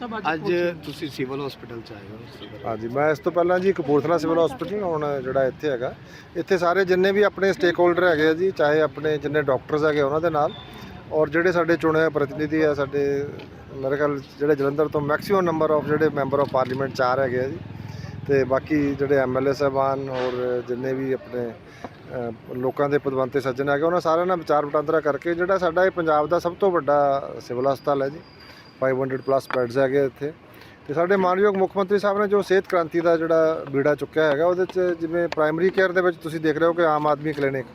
ਸਾਹਿਬ ਅੱਜ। ਤੁਸੀਂ civil hospital ਚ ਆਏ ਹੋ ਹਾਂਜੀ ਮੈਂ ਇਸ ਤੋਂ ਪਹਿਲਾਂ ਜੀ ਕਪੂਰਥਲਾ ਸਿਵਲ ਹਸਪੀਟਲ ਹੁਣ ਜਿਹੜਾ ਇੱਥੇ ਹੈਗਾ। ਇੱਥੇ ਸਾਰੇ ਜਿੰਨੇ ਵੀ ਆਪਣੇ ਸਟੇਕ ਹੋਲਡਰ ਹੈਗੇ ਆ ਜੀ ਚਾਹੇ ਆਪਣੇ ਜਿੰਨੇ ਡਾਕਟਰਸ ਹੈਗੇ ਉਹਨਾਂ ਦੇ ਨਾਲ ਔਰ ਜਿਹੜੇ ਸਾਡੇ ਚੁਣੇ ਹੋਏ ਪ੍ਰਤੀਨਿਧੀ ਆ ਸਾਡੇ ਮੇਰੇ ਖਿਆਲ ਜਿਹੜੇ ਜਲੰਧਰ ਤੋਂ ਮੈਕਸਿਮਮ ਨੰਬਰ ਆਫ ਜਿਹੜੇ ਮੈਂਬਰ ਆਫ ਪਾਰਲੀਮੈਂਟ ਚਾਰ ਹੈਗੇ ਆ ਜੀ ਤੇ ਬਾਕੀ ਜਿਹੜੇ ਐਮਐਲਏ ਸਾਹਿਬਾਨ ਔਰ ਜਿੰਨੇ ਵੀ ਆਪਣੇ ਲੋਕਾਂ ਦੇ ਪਦਵੰਤੇ ਸੱਜਣ ਹੈਗੇ ਉਹਨਾਂ ਸਾਰਿਆਂ ਨਾਲ ਵਿਚਾਰ ਵਟਾਂਦਰਾ ਕਰਕੇ ਜਿਹੜਾ ਸਾਡਾ ਇਹ ਪੰਜਾਬ ਦਾ ਸਭ ਤੋਂ ਵੱਡਾ ਸਿਵਲ ਹਸਪਤਾਲ ਹੈ ਜੀ। 500 ਪਲੱਸ ਬੈੱਡਸ ਹੈਗੇ ਇੱਥੇ। ਤੇ ਸਾਡੇ ਮਾਨਯੋਗ ਮੁੱਖ ਮੰਤਰੀ ਸਾਹਿਬ ਨੇ ਜੋ ਸਿਹਤ ਕ੍ਰਾਂਤੀ ਦਾ ਜਿਹੜਾ ਬੀੜਾ ਚੁੱਕਿਆ ਹੈਗਾ, ਉਹਦੇ 'ਚ ਜਿਵੇਂ ਪ੍ਰਾਇਮਰੀ ਕੇਅਰ ਦੇ ਵਿੱਚ ਤੁਸੀਂ ਦੇਖ ਰਹੇ ਹੋ ਕਿ ਆਮ ਆਦਮੀ ਕਲੀਨਿਕ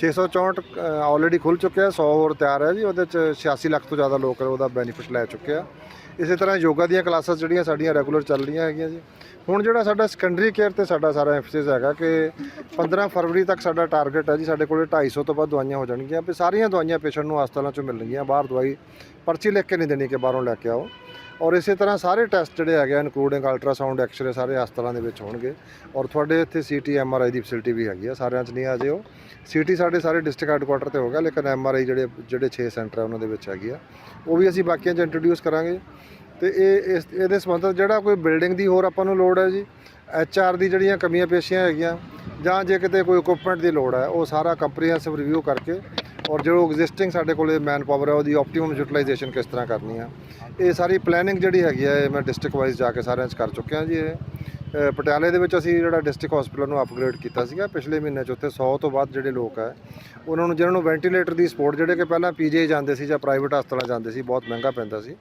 664 ਆਲਰੇਡੀ ਖੁੱਲ ਚੁੱਕਿਆ 100 ਹੋਰ ਤਿਆਰ ਹੈ ਜੀ, ਉਹਦੇ 'ਚ 86 ਲੱਖ ਤੋਂ ਜ਼ਿਆਦਾ ਲੋਕ ਉਹਦਾ ਬੈਨੀਫਿਟ ਲੈ ਚੁੱਕੇ ਆ। ਇਸੇ ਤਰ੍ਹਾਂ ਯੋਗਾ ਦੀਆਂ ਕਲਾਸਾਂ ਜਿਹੜੀਆਂ ਸਾਡੀਆਂ ਰੈਗੂਲਰ ਚੱਲ ਰਹੀਆਂ ਹੈਗੀਆਂ ਜੀ। ਹੁਣ ਜਿਹੜਾ ਸਾਡਾ ਸੈਕੰਡਰੀ ਕੇਅਰ ਤੇ ਸਾਡਾ ਸਾਰਾ ਐਮਫਸਿਸ ਹੈਗਾ ਕਿ 15 ਫਰਵਰੀ ਤੱਕ ਸਾਡਾ ਟਾਰਗੇਟ ਹੈ ਜੀ, ਸਾਡੇ ਕੋਲੇ 250 ਤੋਂ ਵੱਧ ਦਵਾਈਆਂ ਹੋ ਜਾਣਗੀਆਂ, ਵੀ ਸਾਰੀਆਂ ਦਵਾਈਆਂ ਪੇਸ਼ੈਂਟ ਨੂੰ ਹਸਪਤਾਲਾਂ 'ਚੋਂ ਮਿਲਣਗੀਆਂ ਬਾਹਰ ਦਵਾਈ ਪਰਚੀ ਲਿਖ ਕੇ ਨਹੀਂ ਦੇਣੀ ਕਿ ਬਾਹਰੋਂ ਲੈ ਕੇ ਆਓ। ਔਰ ਇਸੇ ਤਰ੍ਹਾਂ ਸਾਰੇ ਟੈਸਟ ਜਿਹੜੇ ਹੈਗੇ ਆ ਇਨਕਲੂਡਿੰਗ ਅਲਟਰਾਸਾਊਂਡ ਐਕਸ-ਰੇ ਸਾਰੇ ਹਸਪਤਾਲਾਂ ਦੇ ਵਿੱਚ ਹੋਣਗੇ। ਔਰ ਤੁਹਾਡੇ ਇੱਥੇ ਸੀਟੀ ਐਮਆਰਆਈ ਦੀ ਫੈਸਿਲਿਟੀ ਵੀ ਹੈਗੀ ਆ, ਸਾਰਿਆਂ 'ਚ ਨਹੀਂ ਆ ਜਿਓ। ਸੀਟੀ ਸਾਡੇ ਸਾਰੇ ਡਿਸਟ੍ਰਿਕਟ ਹੈੱਡਕੁਆਟਰ ਤੇ ਹੋ ਗਿਆ ਲੇਕਿਨ ਐਮਆਰਆਈ ਜਿਹੜੇ ਜਿਹੜੇ 6 ਸੈਂਟਰ ਆ, ਉਹਨਾਂ ਦੇ ਵਿੱਚ ਹੈਗੀ ਆ। ਉਹ ਵੀ ਅਸੀਂ ਬਾਕੀਆਂ 'ਚ ਇੰਟਰੋਡਿਊਸ ਕਰਾਂਗੇ। ਤੇ ਇਹ, ਇਸ, ਇਹਦੇ ਸੰਬੰਧਤ ਜਿਹੜਾ ਕੋਈ ਬਿਲਡਿੰਗ ਦੀ ਹੋਰ ਆਪਾਂ ਨੂੰ ਲੋੜ ਹੈ ਜੀ ਐਚਆਰ ਦੀ ਜਿਹੜੀਆਂ ਕਮੀਆਂ ਪੇਸ਼ੀਆਂ ਹੈਗੀਆਂ, ਜਾਂ ਜੇ ਕਿਤੇ ਕੋਈ ਇਕਵਿਪਮੈਂਟ ਦੀ ਲੋੜ ਹੈ, ਉਹ ਸਾਰਾ ਕੰਪਰੀਹੈਂਸਿਵ ਰਿਵਿਊ ਕਰਕੇ ਔਰ ਜੋ ਐਗਜ਼ਿਸਟਿੰਗ ਸਾਡੇ ਕੋਲੇ ਮੈਨ ਪਾਵਰ ਹੈ ਉਹਦੀ ਆਪਟੀਮਮ ਯੂਟਿਲਾਈਜੇਸ਼ਨ ਕਿਸ ਤਰ੍ਹਾਂ ਕਰਨੀ ਆ? ਇਹ ਸਾਰੀ ਪਲੈਨਿੰਗ ਜਿਹੜੀ ਹੈਗੀ ਆ, ਇਹ ਮੈਂ ਡਿਸਟ੍ਰਿਕਟ ਵਾਈਜ਼ ਜਾ ਕੇ ਸਾਰਿਆਂ 'ਚ ਕਰ ਚੁੱਕਿਆ ਜੀ ਇਹ। ਪਟਿਆਲੇ ਦੇ ਵਿੱਚ ਅਸੀਂ ਜਿਹੜਾ ਡਿਸਟ੍ਰਿਕਟ ਹਸਪੀਟਲ ਨੂੰ ਅਪਗ੍ਰੇਡ ਕੀਤਾ ਸੀਗਾ, ਪਿਛਲੇ ਮਹੀਨੇ 'ਚ ਉੱਥੇ 100 ਤੋਂ ਵੱਧ ਜਿਹੜੇ ਲੋਕ ਹੈ ਉਹਨਾਂ ਨੂੰ ਜਿਹਨਾਂ ਨੂੰ ਵੈਂਟੀਲੇਟਰ ਦੀ ਸਪੋਰਟ ਜਿਹੜੇ ਕਿ ਪਹਿਲਾਂ ਪੀਜੀਆਈ ਜਾਂਦੇ ਸੀ ਜਾਂ ਪ੍ਰਾਈਵੇਟ ਹਸਪਤਾਲਾਂ ਜਾਂਦੇ ਸੀ, ਬਹੁਤ ਮਹਿੰਗਾ ਪੈਂਦਾ ਸੀ।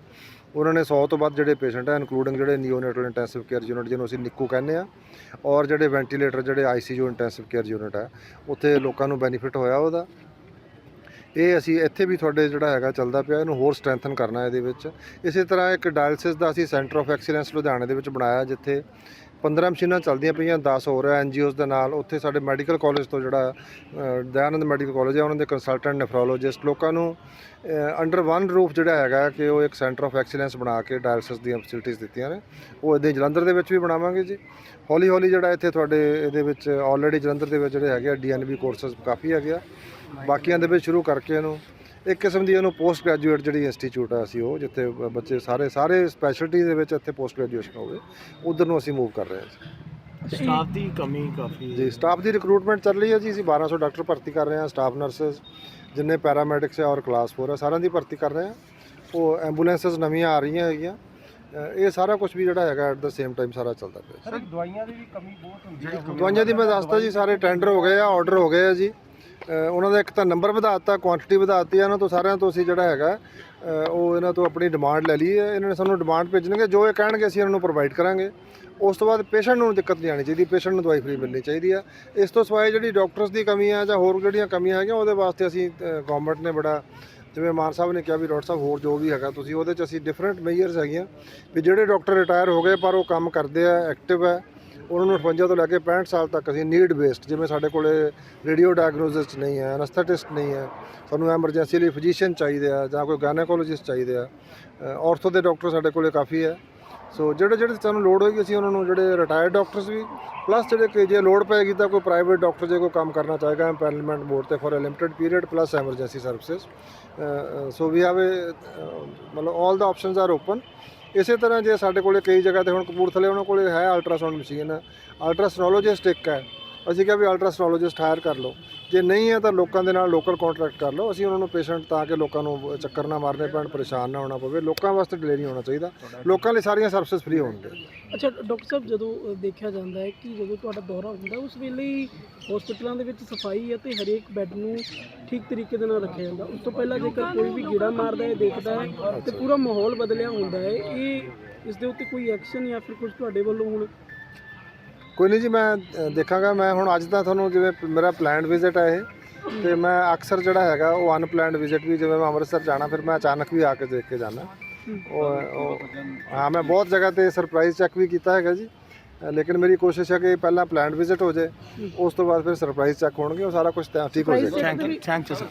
ਉਹਨਾਂ ਨੇ 100 ਤੋਂ ਵੱਧ ਜਿਹੜੇ ਪੇਸ਼ੈਂਟ ਹੈ ਇਨਕਲੂਡਿੰਗ ਜਿਹੜੇ ਨਿਓਨੇਟਲ ਇੰਟੈਂਸਿਵ ਕੇਅਰ ਯੂਨਿਟ ਜਿਹਨੂੰ ਅਸੀਂ ਨਿੱਕੂ ਕਹਿੰਦੇ ਆ, ਔਰ ਜਿਹੜੇ ਵੈਂਟੀਲੇਟਰ ਜਿਹੜੇ ਆਈਸੀਯੂ ਇੰਟੈਂਸਿਵ ਕੇਅਰ ਯੂਨਿਟ ਹੈ ਉੱਥੇ ਲੋਕਾਂ ਨੂੰ ਬੈਨੀਫਿਟ ਹੋਇਆ ਉਹਦਾ। ਇਹ ਅਸੀਂ ਇੱਥੇ ਵੀ ਤੁਹਾਡੇ ਜਿਹੜਾ ਹੈਗਾ ਚੱਲਦਾ ਪਿਆ ਇਹਨੂੰ ਹੋਰ ਸਟਰੈਂਥਨ ਕਰਨਾ ਇਹਦੇ ਵਿੱਚ। ਇਸੇ ਤਰ੍ਹਾਂ ਇੱਕ ਡਾਇਲਸਿਸ ਦਾ ਅਸੀਂ ਸੈਂਟਰ ਆਫ ਐਕਸੀਲੈਂਸ ਲੁਧਿਆਣੇ ਦੇ ਵਿੱਚ ਬਣਾਇਆ ਜਿੱਥੇ 15 ਮਸ਼ੀਨਾਂ ਚੱਲਦੀਆਂ ਪਈਆਂ 10 ਹੋਰ ਹੈ ਐਨਜੀਓਜ਼ ਦੇ ਨਾਲ। ਉੱਥੇ ਸਾਡੇ ਮੈਡੀਕਲ ਕਾਲਜ ਤੋਂ ਜਿਹੜਾ ਅ, ਦਇਆਨੰਦ ਮੈਡੀਕਲ ਕਾਲਜ ਹੈ ਉਹਨਾਂ ਦੇ ਕੰਸਲਟੈਂਟ ਨੈਫਰੋਲੋਜਿਸਟ ਲੋਕਾਂ ਨੂੰ ਅੰਡਰ ਵਨ ਰੂਫ ਜਿਹੜਾ ਹੈਗਾ ਕਿ ਉਹ ਇੱਕ ਸੈਂਟਰ ਆਫ ਐਕਸੀਲੈਂਸ ਬਣਾ ਕੇ ਡਾਇਲਸਿਸ ਦੀਆਂ ਫੈਸਿਲਿਟੀਆਂ ਦਿੱਤੀਆਂ ਨੇ। ਉਹ ਇੱਦਾਂ ਹੀ ਜਲੰਧਰ ਦੇ ਵਿੱਚ ਵੀ ਬਣਾਵਾਂਗੇ ਜੀ। ਹੌਲੀ ਹੌਲੀ ਜਿਹੜਾ ਇੱਥੇ ਤੁਹਾਡੇ ਇਹਦੇ ਵਿੱਚ ਆਲਰੇਡੀ ਜਲੰਧਰ ਦੇ ਵਿੱਚ ਜਿਹੜੇ ਹੈਗੇ ਆ ਡੀਐਨਬੀ ਕੋਰਸਸ ਕਾਫੀ ਹੈਗੇ ਆ। ਬਾਕੀਆਂ ਦੇ ਵਿੱਚ ਸ਼ੁਰੂ ਕਰਕੇ ਇਹਨੂੰ ਇੱਕ ਕਿਸਮ ਦੀ ਇਹਨੂੰ ਪੋਸਟ ਗ੍ਰੈਜੂਏਟ ਜਿਹੜੀ ਇੰਸਟੀਚਿਊਟ ਆ ਅਸੀਂ ਉਹ ਜਿੱਥੇ ਬੱਚੇ ਸਾਰੇ ਸਾਰੇ ਸਪੈਸ਼ਲਟੀ ਦੇ ਵਿੱਚ ਇੱਥੇ ਪੋਸਟ ਗ੍ਰੈਜੂਏਸ਼ਨ ਹੋਵੇ ਉਧਰ ਨੂੰ ਅਸੀਂ ਮੂਵ ਕਰ ਰਹੇ ਹਾਂ ਸਟਾਫ ਦੀ ਕਮੀ ਕਾਫੀ ਜੀ ਸਟਾਫ ਦੀ ਰਿਕਰੂਟਮੈਂਟ ਚੱਲ ਰਹੀ ਹੈ ਜੀ ਅਸੀਂ 1200 ਡਾਕਟਰ ਭਰਤੀ ਕਰ ਰਹੇ ਹਾਂ ਸਟਾਫ ਨਰਸਸ ਜਿੰਨੇ ਪੈਰਾਮੈਡਿਕਸ ਹੈ ਔਰ ਕਲਾਸ 4 ਹੈ ਸਾਰਿਆਂ ਦੀ ਭਰਤੀ ਕਰ ਰਹੇ ਹਾਂ। ਉਹ ਐਂਬੂਲੈਂਸਸ ਨਵੀਆਂ ਆ ਰਹੀਆਂ ਹੈਗੀਆਂ। ਅ, ਇਹ ਸਾਰਾ ਕੁਝ ਵੀ ਜਿਹੜਾ ਹੈਗਾ ਐਟ ਦਾ ਸੇਮ ਟਾਈਮ ਸਾਰਾ ਚੱਲਦਾ ਪਿਆ ਸਰ ਦਵਾਈਆਂ ਦੀ ਵੀ ਕਮੀ ਬਹੁਤ ਹੁੰਦੀ ਹੈ ਦਵਾਈਆਂ ਦੀ ਮੈਂ ਦੱਸਦਾ ਜੀ ਸਾਰੇ ਟੈਂਡਰ ਹੋ ਗਏ ਆ ਆਰਡਰ ਹੋ ਗਏ ਆ ਜੀ। ਅ, ਉਹਨਾਂ ਦਾ ਇੱਕ ਤਾਂ ਨੰਬਰ ਵਧਾਤਾ ਕੁਆਂਟੀਟੀ ਵਧਾਤੀ ਆ ਇਹਨਾਂ ਤੋਂ ਸਾਰਿਆਂ ਤੋਂ ਅਸੀਂ ਜਿਹੜਾ ਹੈਗਾ ਅ, ਉਹ ਇਹਨਾਂ ਤੋਂ ਆਪਣੀ ਡਿਮਾਂਡ ਲੈ ਲਈ ਹੈ। ਇਹਨਾਂ ਨੇ ਸਾਨੂੰ ਡਿਮਾਂਡ ਭੇਜਣਗੇ ਜੋ ਇਹ ਕਹਿਣਗੇ ਅਸੀਂ ਇਹਨਾਂ ਨੂੰ ਪ੍ਰੋਵਾਈਡ ਕਰਾਂਗੇ। ਉਸ ਤੋਂ ਬਾਅਦ ਪੇਸ਼ੈਂਟ ਨੂੰ ਦਿੱਕਤ ਨਹੀਂ ਆਣੀ ਚਾਹੀਦੀ ਪੇਸ਼ੈਂਟ ਨੂੰ ਦਵਾਈ ਫ੍ਰੀ ਮਿਲਣੀ ਚਾਹੀਦੀ ਆ। ਇਸ ਤੋਂ ਸਿਵਾਏ ਜਿਹੜੀ ਡਾਕਟਰਸ ਦੀ ਕਮੀ ਆ ਜਾਂ ਹੋਰ ਜਿਹੜੀਆਂ ਕਮੀਆਂ ਹੈਗੀਆਂ ਉਹਦੇ ਵਾਸਤੇ ਅਸੀਂ ਗਵਰਨਮੈਂਟ ਨੇ ਬੜਾ ਜਿਵੇਂ ਮਾਨ ਸਾਹਿਬ ਨੇ ਕਿਹਾ ਵੀ ਡਾਕਟਰ ਸਾਹਿਬ ਹੋਰ ਜੋ ਵੀ ਹੈਗਾ, ਤੁਸੀਂ ਉਹਦੇ 'ਚ ਅਸੀਂ ਡਿਫਰੈਂਟ ਮੇਜਰਸ ਹੈਗੀਆਂ ਵੀ ਜਿਹੜੇ ਡਾਕਟਰ ਰਿਟਾਇਰ ਹੋ ਗਏ, ਪਰ ਉਹ ਕੰਮ ਕਰਦੇ ਆ ਐਕਟਿਵ ਹੈ ਉਹਨਾਂ ਨੂੰ 58 ਤੋਂ ਲੈ ਕੇ 65 ਸਾਲ ਤੱਕ ਅਸੀਂ ਨੀਡ ਬੇਸਡ ਜਿਵੇਂ ਸਾਡੇ ਕੋਲੇ ਰੇਡੀਓ ਡਾਇਗਨੋਸਿਸਟ ਨਹੀਂ ਹੈ ਅਨਸਥੈਟਿਸਟ ਨਹੀਂ ਹੈ, ਸਾਨੂੰ ਐਮਰਜੈਂਸੀ ਲਈ ਫਿਜ਼ੀਸ਼ੀਅਨ ਚਾਹੀਦੇ ਆ ਜਾਂ ਕੋਈ ਗਾਇਨੇਕੋਲੋਜਿਸਟ ਚਾਹੀਦੇ ਆ ਆਰਥੋ ਦੇ ਡਾਕਟਰ ਸਾਡੇ ਕੋਲੇ ਕਾਫੀ ਹੈ। ਸੋ ਜਿਹੜੇ ਜਿਹੜੇ ਸਾਨੂੰ ਲੋੜ ਹੋਏਗੀ, ਅਸੀਂ ਉਹਨਾਂ ਨੂੰ ਜਿਹੜੇ ਰਿਟਾਇਰਡ ਡਾਕਟਰਸ ਵੀ ਪਲੱਸ ਜਿਹੜੇ ਕਿ ਜੇ ਲੋੜ ਪਏਗੀ ਤਾਂ ਕੋਈ ਪ੍ਰਾਈਵੇਟ ਡਾਕਟਰ ਜੇ ਕੋਈ ਕੰਮ ਕਰਨਾ ਚਾਹੇਗਾ ਐਮਪੈਨਲਮੈਂਟ ਬੋਰਡ ਤੇ for a limited period plus emergency services so we have ਮਤਲਬ 올 ਦਾ ਆਪਸ਼ਨਸ ਆਰ ਓਪਨ ਇਸੇ ਤਰ੍ਹਾਂ ਜੇ ਸਾਡੇ ਕੋਲੇ ਕਈ ਜਗ੍ਹਾ ਤੇ ਹੁਣ ਕਪੂਰਥਲੇ ਉਹਨਾਂ ਕੋਲੇ ਹੈ ਅਲਟਰਾਸਾਊਂਡ ਮਸ਼ੀਨ ਅਲਟਰਾਸੋਨੋਲੋਜਿਸਟ ਇੱਕ ਹੈ। ਅਸੀਂ ਕਿਹਾ ਵੀ ਅਲਟਰਾਸੋਨੋਲੋਜਿਸਟ ਹਾਇਰ ਕਰ ਲਓ। ਜੇ ਨਹੀਂ ਹੈ ਤਾਂ ਲੋਕਾਂ ਦੇ ਨਾਲ ਲੋਕਲ ਕੰਟਰੈਕਟ ਕਰ ਲਓ। ਅਸੀਂ ਉਹਨਾਂ ਨੂੰ ਪੇਸ਼ੈਂਟ ਤਾਂ ਕਿ ਲੋਕਾਂ ਨੂੰ ਚੱਕਰ ਨਾ ਮਾਰਨੇ ਪੈਣ ਪਰੇਸ਼ਾਨ ਨਾ ਹੋਣਾ ਪਵੇ। ਲੋਕਾਂ ਵਾਸਤੇ ਡਿਲੇ ਨਹੀਂ ਹੋਣਾ ਚਾਹੀਦਾ। ਲੋਕਾਂ ਲਈ ਸਾਰੀਆਂ ਸਰਵਿਸਿਜ਼ ਫ੍ਰੀ ਹੋਣਗੇ ਅੱਛਾ ਡਾਕਟਰ ਸਾਹਿਬ ਜਦੋਂ ਦੇਖਿਆ ਜਾਂਦਾ ਹੈ ਕਿ ਜਦੋਂ ਤੁਹਾਡਾ ਦੌਰਾ ਹੁੰਦਾ ਉਸ ਵੇਲੇ ਹੀ ਹਸਪੀਟਲਾਂ ਦੇ ਵਿੱਚ ਸਫ਼ਾਈ ਅਤੇ ਹਰੇਕ ਬੈੱਡ ਨੂੰ ਠੀਕ ਤਰੀਕੇ ਦੇ ਨਾਲ ਰੱਖਿਆ ਜਾਂਦਾ। ਉਸ ਤੋਂ ਪਹਿਲਾਂ ਜੇਕਰ ਕੋਈ ਵੀ ਗੀੜਾ ਮਾਰਦਾ ਹੈ ਦੇਖਦਾ ਹੈ ਤੇ ਪੂਰਾ ਮਾਹੌਲ ਬਦਲਿਆ ਹੁੰਦਾ ਹੈ ਇਹ ਇਸ ਦੇ ਉੱਤੇ ਕੋਈ ਐਕਸ਼ਨ ਜਾਂ ਫਿਰ ਕੁਝ ਤੁਹਾਡੇ ਵੱਲੋਂ ਹੁਣ ਕੋਈ ਨਹੀਂ ਜੀ ਮੈਂ ਅ, ਦੇਖਾਂਗਾ। ਮੈਂ ਹੁਣ ਅੱਜ ਤਾਂ ਤੁਹਾਨੂੰ ਜਿਵੇਂ ਪ- ਮੇਰਾ ਪਲਾਨਡ ਵਿਜ਼ਿਟ ਹੈ ਇਹ। ਤੇ ਮੈਂ ਅਕਸਰ ਜਿਹੜਾ ਹੈਗਾ ਉਹ ਅਨਪਲਾਨਡ ਵਿਜ਼ਿਟ ਵੀ ਜਿਵੇਂ ਮੈਂ ਅੰਮ੍ਰਿਤਸਰ ਜਾਣਾ ਫਿਰ ਮੈਂ ਅਚਾਨਕ ਵੀ ਆ ਕੇ ਦੇਖ ਕੇ ਜਾਣਾ ਉਹ ਉਹ ਹਾਂ ਮੈਂ ਬਹੁਤ ਜਗ੍ਹਾ ਤੇ ਸਰਪ੍ਰਾਈਜ਼ ਚੈੱਕ ਵੀ ਕੀਤਾ ਹੈਗਾ ਜੀ। ਅ, ਲੇਕਿਨ ਮੇਰੀ ਕੋਸ਼ਿਸ਼ ਹੈ ਕਿ ਪਹਿਲਾਂ ਪਲਾਨਡ ਵਿਜ਼ਿਟ ਹੋ ਜਾਏ ਉਸ ਤੋਂ ਬਾਅਦ ਫਿਰ ਸਰਪ੍ਰਾਈਜ਼ ਚੈੱਕ ਹੋਣਗੇ ਉਹ ਸਾਰਾ ਕੁਝ ਠੀਕ ਹੋ ਜਾਏਗਾ। Thank you thank you sir